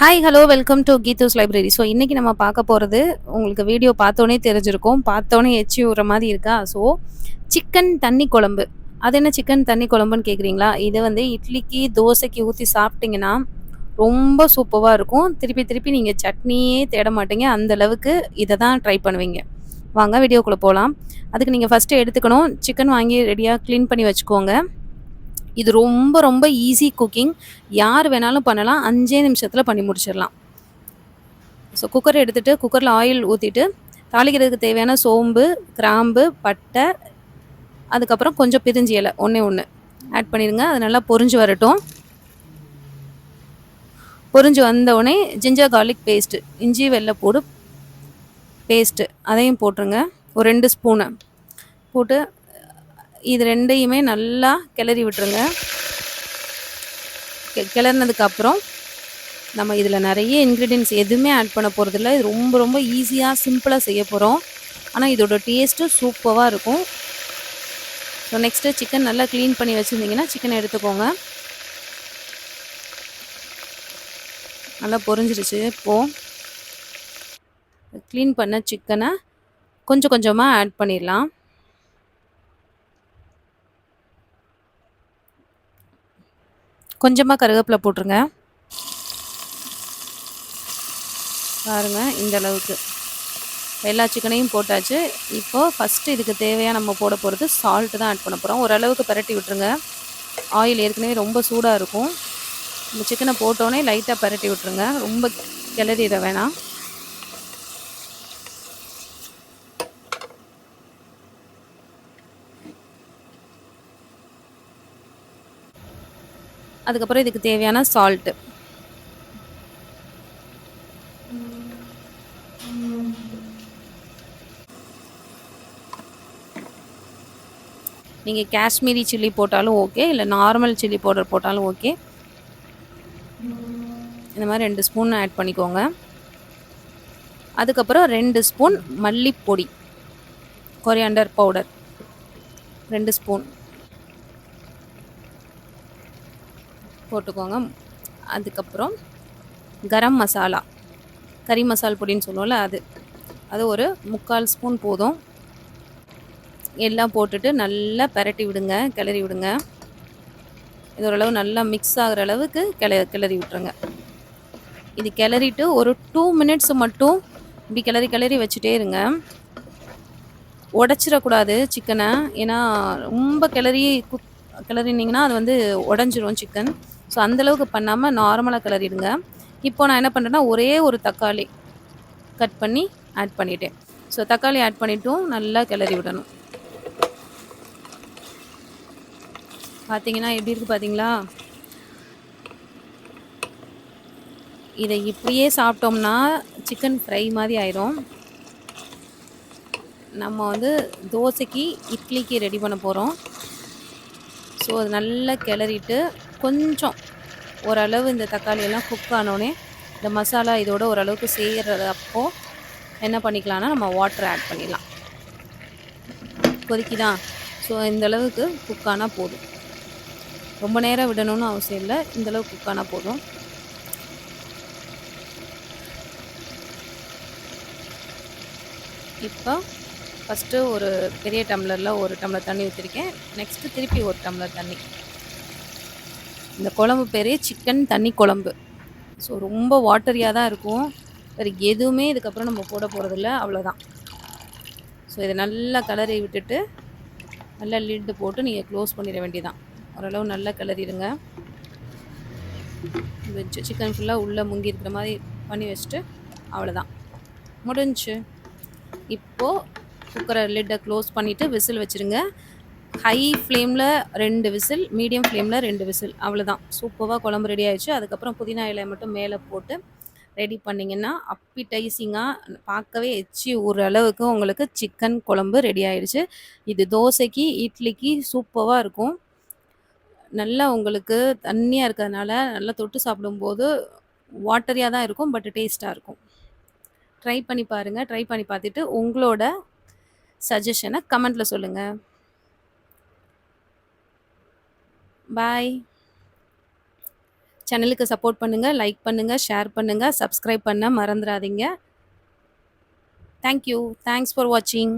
Hi hello welcome to Geethu's library so இன்றைக்கி நம்ம பார்க்க போகிறது உங்களுக்கு வீடியோ பார்த்தோன்னே தெரிஞ்சிருக்கும். பார்த்தோன்னே எச்சி விடுற மாதிரி இருக்கா? ஸோ சிக்கன் தண்ணி குழம்பு. அது என்ன சிக்கன் தண்ணி குழம்புன்னு கேட்குறீங்களா இதை வந்து இட்லிக்கு தோசைக்கு ஊற்றி சாப்பிட்டிங்கன்னா ரொம்ப சூப்பராக இருக்கும். திருப்பி திருப்பி நீங்கள் சட்னியே தேட மாட்டீங்க. அந்த அளவுக்கு இதை தான் ட்ரை பண்ணுவீங்க. வாங்க வீடியோக்குள்ளே போகலாம் அதுக்கு நீங்கள் ஃபஸ்ட்டு எடுத்துக்கணும். சிக்கன் வாங்கி ரெடியாக க்ளீன் பண்ணி வச்சுக்கோங்க. இது ரொம்ப ரொம்ப ஈஸி குக்கிங் யார் வேணாலும் பண்ணலாம். அஞ்சே நிமிஷத்தில் பண்ணி முடிச்சிடலாம். ஸோ குக்கர் எடுத்துகிட்டு குக்கரில் ஆயில் ஊற்றிட்டு தாளிக்கிறதுக்கு தேவையான சோம்பு கிராம்பு பட்டை அதுக்கப்புறம் கொஞ்சம் பிரிஞ்சி இலை ஒன்றே ஒன்று ஆட் பண்ணிடுங்க. அது நல்லா பொரிஞ்சு வரட்டும். பொரிஞ்சு வந்தவுடனே ஜிஞ்சர் கார்லிக் பேஸ்ட்டு இஞ்சி வெள்ளைப்பூடு பேஸ்ட்டு அதையும் போட்டுருங்க. ஒரு ரெண்டு ஸ்பூனு போட்டு இது ரெண்டையுமே நல்லா கிளறி விட்டுருங்க. கிளறினதுக்கப்புறம் நம்ம இதில் நிறைய இன்க்ரீடியன்ஸ் எதுவுமே ஆட் பண்ண போகிறதில்ல இது ரொம்ப ரொம்ப ஈஸியாக சிம்பிளாக செய்ய போகிறோம் ஆனால் இதோட டேஸ்ட்டு சூப்பராக இருக்கும். ஸோ நெக்ஸ்ட்டு சிக்கன் நல்லா க்ளீன் பண்ணி வச்சுருந்தீங்கன்னா சிக்கனை எடுத்துக்கோங்க. நல்லா பொறிஞ்சிருச்சு இப்போது க்ளீன் பண்ண சிக்கனை கொஞ்சம் கொஞ்சமாக ஆட் பண்ணிடலாம். கொஞ்சமாக கருவேப்பிலை போட்டுருங்க. பாருங்கள் இந்த அளவுக்கு. எல்லா சிக்கனையும் போட்டாச்சு. இப்போ ஃபஸ்ட்டு இதுக்கு தேவையாக நம்ம போட போகிறது சால்ட்டு தான் ஆட் பண்ண போகிறோம் ஓரளவுக்கு பரட்டி விட்டுருங்க. ஆயில் ஏற்கனவே ரொம்ப சூடாக இருக்கும். இந்த சிக்கனை போட்டோன்னே லைட்டாக பரட்டி விட்டுருங்க. ரொம்ப கிளறிட வேணாம். அதுக்கப்புறம் இதுக்கு தேவையான சால்ட்டு நீங்கள் காஷ்மீரி சில்லி போட்டாலும் ஓகே இல்லை நார்மல் சில்லி பவுடர் போட்டாலும் ஓகே இந்த மாதிரி ரெண்டு ஸ்பூன் ஆட் பண்ணிக்கோங்க. அதுக்கப்புறம் ரெண்டு ஸ்பூன் மல்லிப்பொடி கொரியாண்டர் பவுடர் ரெண்டு ஸ்பூன் போட்டுக்கோங்க. அதுக்கப்புறம் கரம் மசாலா கறி மசால் பொடின்னு சொல்லுவோம்ல அது. அது ஒரு முக்கால் ஸ்பூன் போதும். எல்லாம் போட்டுட்டு நல்லா பரட்டி விடுங்க கிளறி விடுங்க. இது ஓரளவு நல்லா மிக்ஸ் ஆகிற அளவுக்கு கிள கிளறி விட்டுருங்க. இது கிளறிட்டு ஒரு டூ மினிட்ஸ் மட்டும் இப்படி கிளறி கிளறி வச்சுட்டே இருங்க. உடச்சிடக்கூடாது சிக்கனை ஏன்னா ரொம்ப கிளறி குக் கிளறினீங்கன்னா அது வந்து உடஞ்சிரும் சிக்கன் ஸோ அந்தளவுக்கு பண்ணாமல் நார்மலாக கிளறிடுங்க இப்போ நான் என்ன பண்ணுறேன்னா ஒரே ஒரு தக்காளி கட் பண்ணி ஆட் பண்ணிட்டேன். ஸோ தக்காளி ஆட் பண்ணிட்டும் நல்லா கிளறி விடணும். பார்த்தீங்கன்னா எப்படி இருக்குது பார்த்தீங்களா இதை இப்படியே சாப்பிட்டோம்னா சிக்கன் ஃப்ரை மாதிரி ஆயிரும். நம்ம வந்து தோசைக்கு இட்லிக்கு ரெடி பண்ண போகிறோம் ஸோ அது நல்லா கிளறிட்டு கொஞ்சம் ஓரளவு இந்த தக்காளி எல்லாம் குக் ஆனோடனே இந்த மசாலா இதோட ஓரளவுக்கு செய்கிறப்போ என்ன பண்ணிக்கலாம்னா நம்ம வாட்டர் ஆட் பண்ணிடலாம். கொதிக்குதா? ஸோ இந்த அளவுக்கு குக் ஆனால் போதும். ரொம்ப நேரம் விடணும்னு அவசியம் இல்லை. இந்த அளவுக்கு குக் ஆனால் போதும். இப்போ ஃபஸ்ட்டு ஒரு பெரிய டம்ளரில் ஒரு டம்ளர் தண்ணி ஊற்றிருக்கேன் நெக்ஸ்ட்டு திருப்பி ஒரு டம்ளர் தண்ணி. இந்த குழம்பு பேரே சிக்கன் தண்ணி குழம்பு. ஸோ ரொம்ப வாட்டரியாக தான் இருக்கும். வேறு எதுவுமே இதுக்கப்புறம் நம்ம போட போகிறதில்ல அவ்வளோதான் ஸோ இதை நல்லா கலரை விட்டுட்டு நல்லா லிட்டு போட்டு நீங்கள் க்ளோஸ் பண்ணிட வேண்டியதான் ஓரளவு நல்லா கிளறிடுங்க. இந்த சிக்கன் ஃபுல்லாக உள்ளே முங்கி இருக்கிற மாதிரி பண்ணி வச்சுட்டு அவ்வளோதான் முடிஞ்சுச்சு இப்போது குக்கரை லிட்டை க்ளோஸ் பண்ணிவிட்டு விசில் வச்சுருங்க. ஹை ஃப்ளேமில் ரெண்டு விசில் மீடியம் ஃப்ளேமில் ரெண்டு விசில். அவ்வளோதான் சூப்பராக குழம்பு ரெடி ஆயிடுச்சு. அதுக்கப்புறம் புதினா இலை மட்டும் மேலே போட்டு ரெடி பண்ணிங்கன்னா அப்பிடைசிங்காக பார்க்கவே எச்சி ஊற அளவுக்கு உங்களுக்கு சிக்கன் குழம்பு ரெடி ஆயிடுச்சு. இது தோசைக்கு இட்லிக்கு சூப்பராக இருக்கும். நல்லா உங்களுக்கு தண்ணியாக இருக்கிறதுனால நல்லா தொட்டு சாப்பிடும்போது வாட்டரியாக தான் இருக்கும் பட் டேஸ்ட்டாக இருக்கும். ட்ரை பண்ணி பாருங்கள் ட்ரை பண்ணி பார்த்துட்டு உங்களோட சஜஷனை கமெண்ட்டில் சொல்லுங்கள் பாய் சேனலுக்கு சப்போர்ட் பண்ணுங்கள் லைக் பண்ணுங்கள் ஷேர் பண்ணுங்கள் சப்ஸ்கிரைப் பண்ண மறந்துடாதீங்க தேங்க் யூ. தேங்க்ஸ் ஃபார் வாட்சிங்.